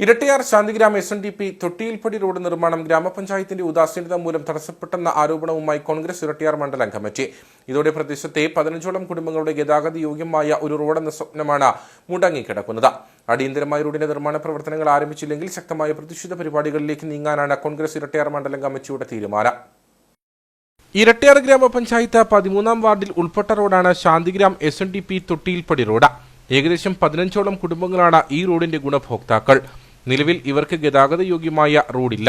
Irattayar Shantigram S N D P Thottiyilppadi road നിർമ്മാണം ഗ്രാമപഞ്ചായത്തിന്റെ ഉദാസീനത മൂലം തടസ്സപ്പെട്ടെന്ന ആരോപണവുമായി കോൺഗ്രസ് ഇരട്ടിയാർ മണ്ഡലം കമ്മിറ്റി ഇതോടെ പ്രദേശത്തെ പതിനഞ്ചോളം കുടുംബങ്ങളുടെ ഗതാഗത യോഗ്യമായ ഒരു റോഡെന്ന സ്വപ്നമാണ് മുടങ്ങിക്കിടക്കുന്നത്. അടിയന്തരമായ റോഡിന്റെ നിർമ്മാണ പ്രവർത്തനങ്ങൾ ആരംഭിച്ചില്ലെങ്കിൽ ശക്തമായ പ്രതിഷേധ പരിപാടികളിലേക്ക് നീങ്ങാനാണ് കോൺഗ്രസ് ഇരട്ടിയാർ മണ്ഡലം കമ്മിറ്റിയുടെ തീരുമാനം. ഇരട്ടിയാർ ഗ്രാമപഞ്ചായത്ത് പതിമൂന്നാം വാർഡിൽ ഉൾപ്പെട്ട റോഡാണ് Shantigram S N D P Thottiyilppadi road. ഏകദേശം പതിനഞ്ചോളം കുടുംബങ്ങളാണ് ഈ റോഡിന്റെ ഗുണഭോക്താക്കൾ. നിലവിൽ ഇവർക്ക് ഗതാഗത യോഗ്യമായ റോഡില്ല.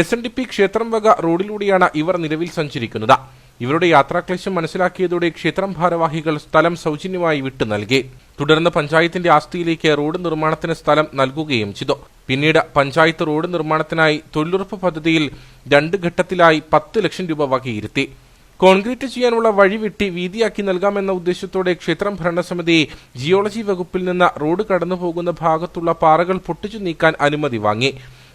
എസ് എൻ ഡി പി ക്ഷേത്രം വക റോഡിലൂടെയാണ് ഇവർ നിലവിൽ സഞ്ചരിക്കുന്നത്. ഇവരുടെ യാത്രാക്ലേശം മനസ്സിലാക്കിയതോടെ ക്ഷേത്രം ഭാരവാഹികൾ സ്ഥലം സൗജന്യമായി വിട്ടു നൽകി. തുടർന്ന് പഞ്ചായത്തിന്റെ ആസ്തിയിലേക്ക് റോഡ് നിർമ്മാണത്തിന് സ്ഥലം നൽകുകയും ചെയ്തു. പിന്നീട് പഞ്ചായത്ത് റോഡ് നിർമ്മാണത്തിനായി തൊഴിലുറപ്പ് പദ്ധതിയിൽ രണ്ട് ഘട്ടത്തിലായി പത്ത് ലക്ഷം രൂപ വകയിരുത്തി. കോൺക്രീറ്റ് ചെയ്യാനുള്ള വഴി വെട്ടി വീതിയാക്കി നൽകാമെന്ന ഉദ്ദേശത്തോടെ ക്ഷേത്രം ഭരണസമിതി ജിയോളജി വകുപ്പിൽ നിന്ന് റോഡ് കടന്നുപോകുന്ന ഭാഗത്തുള്ള പാറകൾ പൊട്ടിച്ചു നീക്കാൻ അനുമതി വാങ്ങി.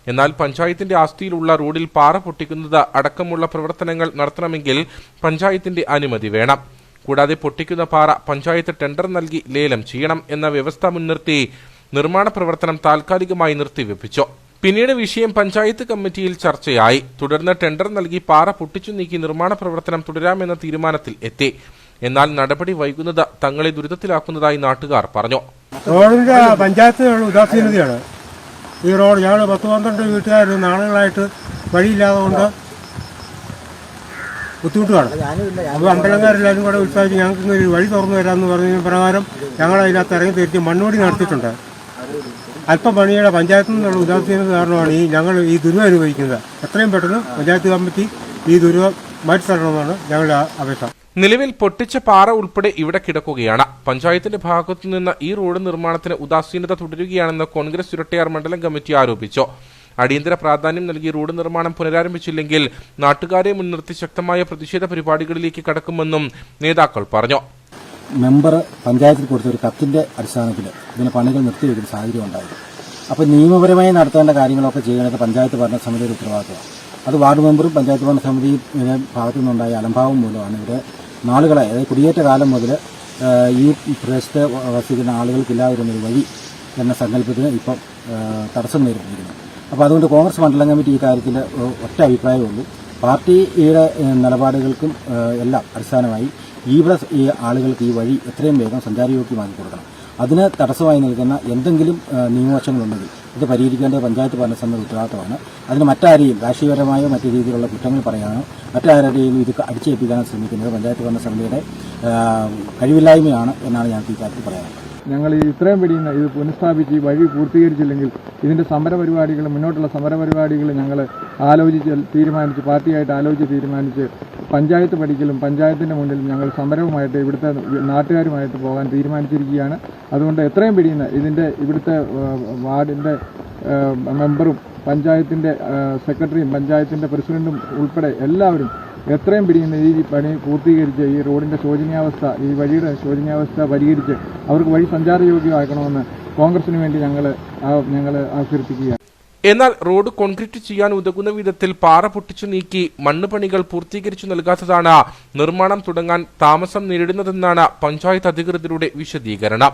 എന്നാൽ പഞ്ചായത്തിന്റെ ആസ്തിയിലുള്ള റോഡിൽ പാറ പൊട്ടിക്കുന്നത് അടക്കമുള്ള പ്രവർത്തനങ്ങൾ നടത്തണമെങ്കിൽ പഞ്ചായത്തിന്റെ അനുമതി വേണം. കൂടാതെ പൊട്ടിക്കുന്ന പാറ പഞ്ചായത്ത് ടെൻഡർ നൽകി ലേലം ചെയ്യണം എന്ന വ്യവസ്ഥ മുൻനിർത്തി നിർമ്മാണ പ്രവർത്തനം താൽക്കാലികമായി നിർത്തിവെപ്പിച്ചു. പിന്നീട് വിഷയം പഞ്ചായത്ത് കമ്മിറ്റിയിൽ ചർച്ചയായി. തുടർന്ന് ടെൻഡർ നൽകി പാറ പൊട്ടിച്ചു നീക്കി നിർമ്മാണ പ്രവർത്തനം തുടരാമെന്ന തീരുമാനത്തിൽ എത്തി. എന്നാൽ നടപടി വൈകുന്നത് തങ്ങളെ ദുരിതത്തിലാക്കുന്നതായി നാട്ടുകാർ പറഞ്ഞു. റോഡിന്റെ പഞ്ചായത്ത് ഉദാസീനതയാണ്. ഈ റോഡ് ഞങ്ങൾ പത്ത് പന്ത്രണ്ട് വീട്ടുകാർ നാളുകളായിട്ട് വഴിയില്ലാതെ കൊണ്ട് ബുദ്ധിമുട്ടുകയാണ് അപ്പോൾ അമ്പലക്കാരെല്ലാവരും കൂടെ ഉത്സാഹിച്ച് ഞങ്ങൾക്ക് വഴി തുറന്നു തരാമെന്ന് പറഞ്ഞ പ്രകാരം ഞങ്ങൾ അതിനകത്ത് ഇറങ്ങി തിരിച്ച് മണ്ണോടി നടത്തിയിട്ടുണ്ട്. അല്പം പണിയുടെ പഞ്ചായത്തിൽ നിന്നുള്ള ഉദാസീനത കാരണമാണ് ഈ ഞങ്ങൾ ഈ ദുരിതം അനുഭവിക്കുന്നത്. എത്രയും പെട്ടെന്ന് പഞ്ചായത്ത് കമ്മിറ്റി ഈ ദുരിതം മാറ്റിത്തരണമെന്നാണ് ഞങ്ങളുടെ അപേക്ഷ. നിലവിൽ പൊട്ടിച്ച പാറ ഉൾപ്പെടെ ഇവിടെ കിടക്കുകയാണ്. പഞ്ചായത്തിന്റെ ഭാഗത്തു നിന്ന് ഈ റോഡ് നിർമ്മാണത്തിന് ഉദാസീനത തുടരുകയാണെന്ന് കോൺഗ്രസ് ഇരട്ടയാർ മണ്ഡലം കമ്മിറ്റി ആരോപിച്ചു. അടിയന്തര പ്രാധാന്യം നൽകി റോഡ് നിർമ്മാണം പുനരാരംഭിച്ചില്ലെങ്കിൽ നാട്ടുകാരെ മുൻനിർത്തി ശക്തമായ പ്രതിഷേധ പരിപാടികളിലേക്ക് കടക്കുമെന്നും നേതാക്കൾ പറഞ്ഞു. മെമ്പർ പഞ്ചായത്തിൽ കൊടുത്ത ഒരു കത്തിന്റെ അടിസ്ഥാനത്തിൽ ഇതിന് പണികൾ നിർത്തിവെക്കുന്ന സാഹചര്യം ഉണ്ടായി അപ്പോൾ നിയമപരമായി നടത്തേണ്ട കാര്യങ്ങളൊക്കെ ചെയ്യേണ്ടത് പഞ്ചായത്ത് ഭരണ സമിതിയുടെ ഉത്തരവാദിത്തമാണ് അത് വാർഡ് മെമ്പറും പഞ്ചായത്ത് ഭരണ സമിതിയും ഭാഗത്തു നിന്നുണ്ടായ അലംഭാവം മൂലമാണ് ഇവിടെ നാളുകളായി അതായത് കുടിയേറ്റ കാലം മുതൽ ഈ പ്രദേശത്ത് വസിക്കുന്ന ആളുകൾക്കില്ലാതിരുന്ന ഒരു വഴി എന്ന സങ്കല്പത്തിന് ഇപ്പം തടസ്സം നേരിട്ടിരിക്കുന്നു. അപ്പോൾ അതുകൊണ്ട് കോൺഗ്രസ് മണ്ഡലം കമ്മിറ്റി ഈ കാര്യത്തിൽ ഒറ്റ അഭിപ്രായമുള്ളൂ പാർട്ടിയുടെ നിലപാടുകൾക്കും എല്ലാം അടിസ്ഥാനമായി ഇവിടെ ഈ ആളുകൾക്ക് ഈ വഴി എത്രയും വേഗം സഞ്ചാരയോഗ്യമാക്കി കൊടുക്കണം. അതിന് തടസ്സമായി നിൽക്കുന്ന എന്തെങ്കിലും നിയമവശങ്ങളുണ്ടെങ്കിൽ ഇത് പരിഹരിക്കേണ്ടത് പഞ്ചായത്ത് ഭരണസമിതി ഉത്തരവാദിത്തമാണ്. അതിന് മറ്റാരെയും രാഷ്ട്രീയപരമായ മറ്റു രീതിയിലുള്ള കുറ്റങ്ങൾ പറയാനോ മറ്റാരുടെയും ഇത് അടിച്ചേൽപ്പിക്കാനോ ശ്രമിക്കുന്നത് പഞ്ചായത്ത് ഭരണസമിതിയുടെ കഴിവില്ലായ്മയാണ് എന്നാണ് ഞാൻ ഈ കാര്യത്തിൽ പറയാനുള്ളത്. ഞങ്ങൾ ഈ ഇത്രയും പിടിയുന്ന ഇത് പുനഃസ്ഥാപിച്ച് ഈ വഴി പൂർത്തീകരിച്ചില്ലെങ്കിൽ ഇതിന്റെ സമരപരിപാടികൾ മുന്നോട്ടുള്ള സമരപരിപാടികൾ ഞങ്ങൾ ആലോചിച്ച് തീരുമാനിച്ച് പാർട്ടിയായിട്ട് ആലോചിച്ച് തീരുമാനിച്ച് പഞ്ചായത്ത് പഠിക്കലും പഞ്ചായത്തിന്റെ മുന്നിൽ ഞങ്ങൾ സമരവുമായിട്ട് ഇവിടുത്തെ നാട്ടുകാരുമായിട്ട് പോകാൻ തീരുമാനിച്ചിരിക്കുകയാണ്. അതുകൊണ്ട് എത്രയും പിടിയുന്ന ഇതിന്റെ ഇവിടുത്തെ വാർഡിന്റെ മെമ്പറും പഞ്ചായത്തിന്റെ ഏഹ്, സെക്രട്ടറിയും പഞ്ചായത്തിന്റെ പ്രസിഡന്റും ഉൾപ്പെടെ എല്ലാവരും എത്രയും പിടിയുന്ന ഈ പണി പൂർത്തീകരിച്ച് ഈ റോഡിന്റെ ശോചനീയാവസ്ഥ ഈ വഴിയുടെ ശോചനീയാവസ്ഥ പരിഹരിച്ച് അവർക്ക് വഴി സഞ്ചാരയോഗ്യമാക്കണമെന്ന് കോൺഗ്രസിന് വേണ്ടി ഞങ്ങൾ ഞങ്ങൾ അഭ്യർത്ഥിക്കുകയാണ്. എന്നാൽ റോഡ് കോൺക്രീറ്റ് ചെയ്യാൻ ഉതകുന്ന വിധത്തിൽ പാറ പൊട്ടിച്ചു നീക്കി മണ്ണ് പണികൾ പൂർത്തീകരിച്ചു നൽകാത്തതാണ് നിർമ്മാണം തുടങ്ങാൻ താമസം നേരിടുന്നതെന്നാണ് പഞ്ചായത്ത് അധികൃതരുടെ വിശദീകരണം.